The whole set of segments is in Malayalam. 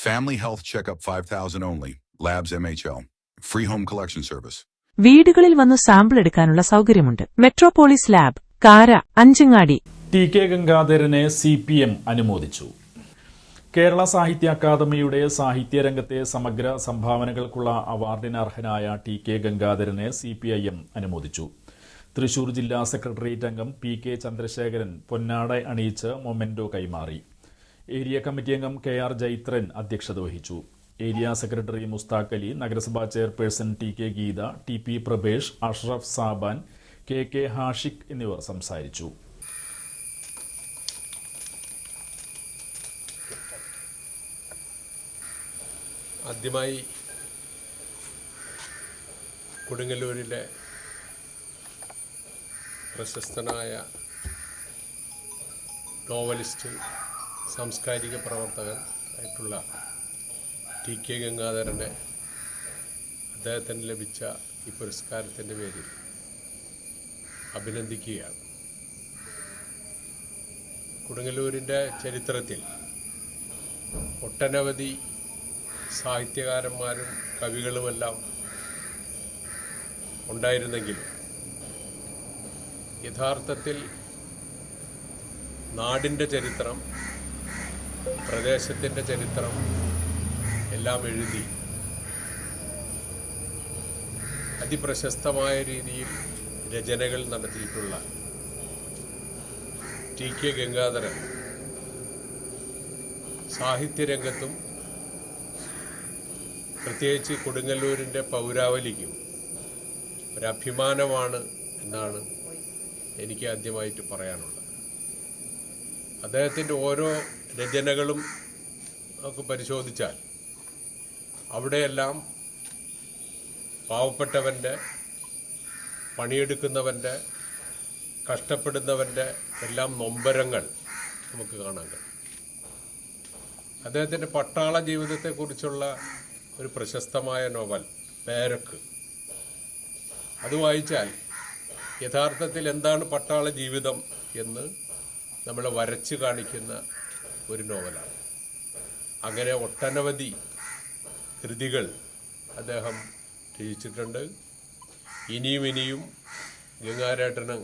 Family health checkup 5000 only. Labs MHL. Free home collection service. വീടുകളിൽ വന്ന് സാമ്പിൾ എടുക്കാനുള്ള സൗകര്യമുണ്ട് Metropolis lab Kara Anchangadi T K ഗംഗാധരനെ C P M അനുമോദിച്ചു കേരള സാഹിത്യ അക്കാദമിയുടെ സാഹിത്യരംഗത്തെ സമഗ്ര സംഭാവനകൾക്കുള്ള അവാർഡിന് അർഹനായ ടി കെ ഗംഗാധരനെ സി പി ഐ എം അനുമോദിച്ചു തൃശൂർ ജില്ലാ സെക്രട്ടേറിയറ്റ് അംഗം പി കെ ചന്ദ്രശേഖരൻ പൊന്നാട അണിയിച്ച് മൊമെന്റോ കൈമാറി ഏരിയ കമ്മിറ്റി അംഗം കെ ആർ ജൈത്രൻ അധ്യക്ഷത വഹിച്ചു. ഏരിയ സെക്രട്ടറി മുസ്താഖ് അലി നഗരസഭാ chairperson T K Geetha T P Prabhesh Ashraf Saban K K Hashiq എന്നിവർ സംസാരിച്ചു. ആദ്യമായി കൊടുങ്ങല്ലൂരിലെ പ്രശസ്തനായ നോവലിസ്റ്റ് സാംസ്കാരിക പ്രവർത്തകൻ ആയിട്ടുള്ള ടി കെ ഗംഗാധരനെ അദ്ദേഹത്തിന് ലഭിച്ച ഈ പുരസ്കാരത്തിന്റെ പേരിൽ അഭിനന്ദിക്കുകയാണ്. കൊടുങ്ങല്ലൂരിന്റെ ചരിത്രത്തിൽ ഒട്ടനവധി സാഹിത്യകാരന്മാരും കവികളുമെല്ലാം ഉണ്ടായിരുന്നെങ്കിലും യഥാർത്ഥത്തിൽ നാടിന്റെ ചരിത്രം പ്രദേശത്തിന്റെ ചരിത്രം എല്ലാം എഴുതി അതിപ്രശസ്തമായ രീതിയിൽ രചനകൾ നടത്തിയിട്ടുള്ള ടി കെ ഗംഗാധരൻ സാഹിത്യരംഗത്തും പ്രത്യേകിച്ച് കൊടുങ്ങല്ലൂരിന്റെ പൗരാവലിക്കും ഒരഭിമാനമാണ് എന്നാണ് എനിക്ക് ആദ്യമായിട്ട് പറയാനുള്ളത്. അദ്ദേഹത്തിന്റെ ഓരോ രചനകളും ഒക്കെ പരിശോധിച്ചാൽ അവിടെയെല്ലാം പാവപ്പെട്ടവന്റെ പണിയെടുക്കുന്നവന്റെ കഷ്ടപ്പെടുന്നവന്റെ എല്ലാം നൊമ്പരങ്ങൾ നമുക്ക് കാണാൻ കഴിയും. അദ്ദേഹത്തിന്റെ പട്ടാള ജീവിതത്തെക്കുറിച്ചുള്ള ഒരു പ്രശസ്തമായ നോവൽ പേരക്ക്. അത് വായിച്ചാൽ യഥാർത്ഥത്തിൽ എന്താണ് പട്ടാള ജീവിതം എന്ന് നമ്മളെ വരച്ച് കാണിക്കുന്ന ഒരു നോവലാണ്. അങ്ങനെ ഒട്ടനവധി കൃതികൾ അദ്ദേഹം രചിച്ചിട്ടുണ്ട്. ഇനിയും ഇനിയും ഗംഗാരേട്ടന്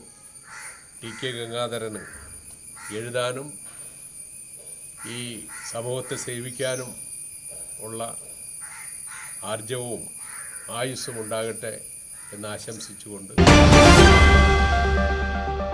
ടി കെ ഗംഗാധരന് എഴുതാനും ഈ സമൂഹത്തെ സേവിക്കാനും ഉള്ള ആർജവും ആയുസ്സും ഉണ്ടാകട്ടെ എന്ന് ആശംസിച്ചുകൊണ്ട്